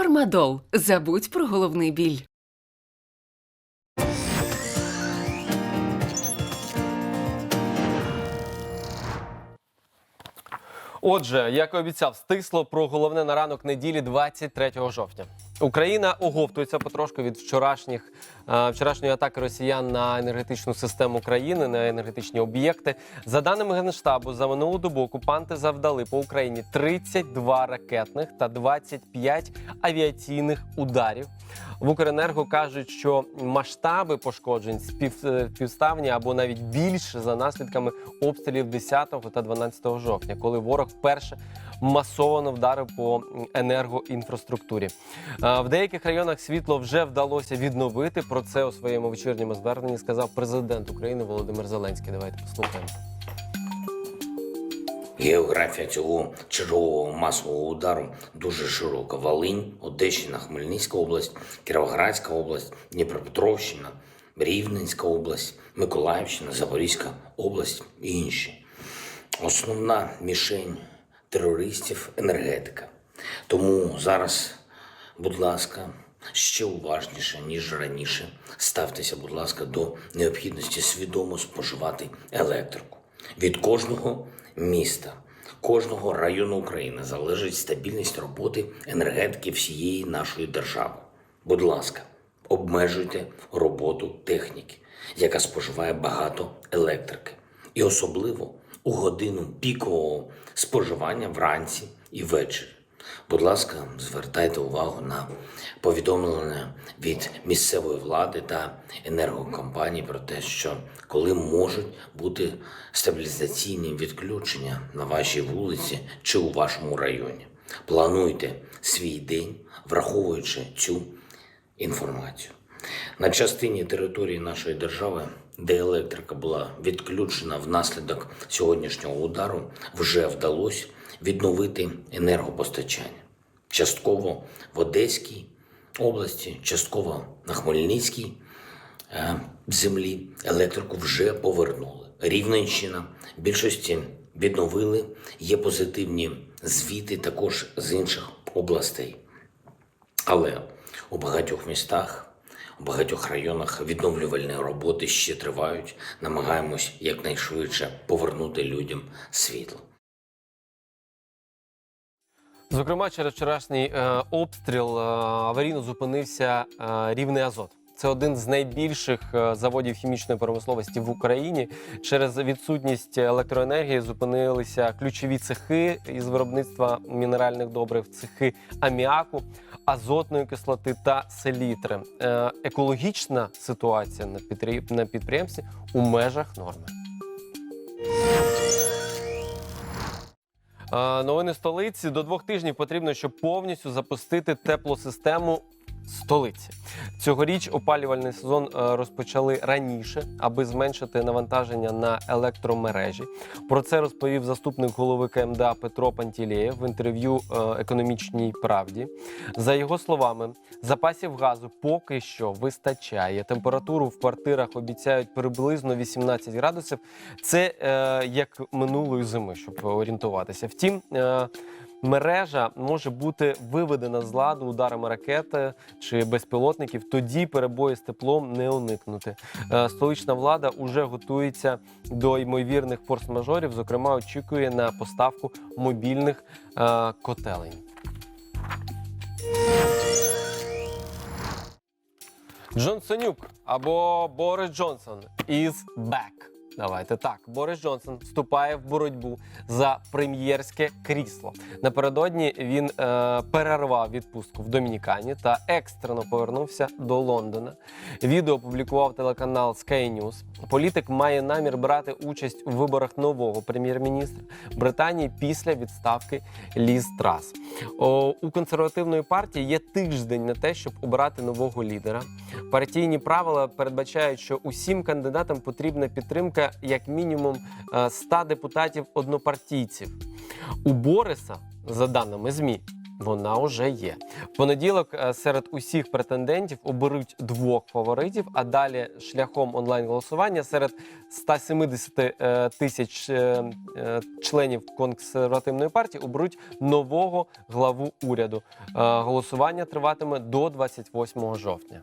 Фармадол. Забудь про головний біль. Отже, як і обіцяв, стисло про головне на ранок неділі 23 жовтня. Україна оговтується потрошку від вчорашніх е, вчорашньої атаки росіян на енергетичну систему країни, на енергетичні об'єкти. За даними генштабу, за минулу добу окупанти завдали по Україні 32 ракетних та 25 авіаційних ударів. В Укренерго кажуть, що масштаби пошкоджень спів, е, співставні або навіть більше за наслідками обстрілів 10 та 12 жовтня, коли ворог вперше масово вдарив по енергоінфраструктурі. Е, В деяких районах світло вже вдалося відновити. Про це у своєму вечірньому зверненні сказав президент України Володимир Зеленський. Давайте послухаємо. Географія цього чергового масового удару дуже широка. Волинь, Одещина, Хмельницька область, Кіровоградська область, Дніпропетровщина, Рівненська область, Миколаївщина, Запорізька область і інші. Основна мішень терористів енергетика. Тому зараз, будь ласка, ще уважніше, ніж раніше, ставтеся, будь ласка, до необхідності свідомо споживати електрику. Від кожного міста, кожного району України залежить стабільність роботи енергетики всієї нашої держави. Будь ласка, обмежуйте роботу техніки, яка споживає багато електрики, і особливо у годину пікового споживання вранці і ввечері. Будь ласка, звертайте увагу на повідомлення від місцевої влади та енергокомпаній про те, що коли можуть бути стабілізаційні відключення на вашій вулиці чи у вашому районі. Плануйте свій день, враховуючи цю інформацію. На частині території нашої держави, де електрика була відключена внаслідок сьогоднішнього удару, вже вдалося відновити енергопостачання. Частково в Одеській області, частково на Хмельницькій е, землі електрику вже повернули. Рівненщина більшості відновили. Є позитивні звіти також з інших областей. Але у багатьох містах, у багатьох районах відновлювальні роботи ще тривають. Намагаємось якнайшвидше повернути людям світло. Зокрема, через вчорашній е, обстріл е, аварійно зупинився е, рівний азот. Це один з найбільших е, заводів хімічної промисловості в Україні. Через відсутність електроенергії зупинилися ключові цехи із виробництва мінеральних добрив, цехи аміаку, азотної кислоти та селітри. Е, екологічна ситуація на підприємстві у межах норми. Е, Новини столиці. До двох тижнів потрібно, щоб повністю запустити теплосистему столиці. Цьогоріч опалювальний сезон е, розпочали раніше, аби зменшити навантаження на електромережі. Про це розповів заступник голови КМДА Петро Пантілєєв в інтерв'ю е, економічній правді. За його словами, запасів газу поки що вистачає. Температуру в квартирах обіцяють приблизно 18 градусів. Це е, як минулої зими, щоб орієнтуватися. Втім, е, мережа може бути виведена з ладу ударами ракети чи безпілотників. Тоді перебої з теплом не уникнути. Е, столична влада уже готується до ймовірних форс-мажорів. Зокрема, очікує на поставку мобільних е, котелень. Джонсонюк або Борис Джонсон is back. Давайте так. Борис Джонсон вступає в боротьбу за прем'єрське крісло. Напередодні він е, перервав відпустку в Домінікані та екстрено повернувся до Лондона. Відео опублікував телеканал Sky News. Політик має намір брати участь у виборах нового прем'єр-міністра Британії після відставки Ліз Трас. О, у консервативної партії є тиждень на те, щоб обрати нового лідера. Партійні правила передбачають, що усім кандидатам потрібна підтримка як мінімум е, 100 депутатів однопартійців. У Бориса, за даними ЗМІ, Вона вже є. В понеділок е, серед усіх претендентів оберуть двох фаворитів, а далі шляхом онлайн-голосування серед 170 е, тисяч е, членів консервативної партії оберуть нового главу уряду. Голосування триватиме до 28 жовтня.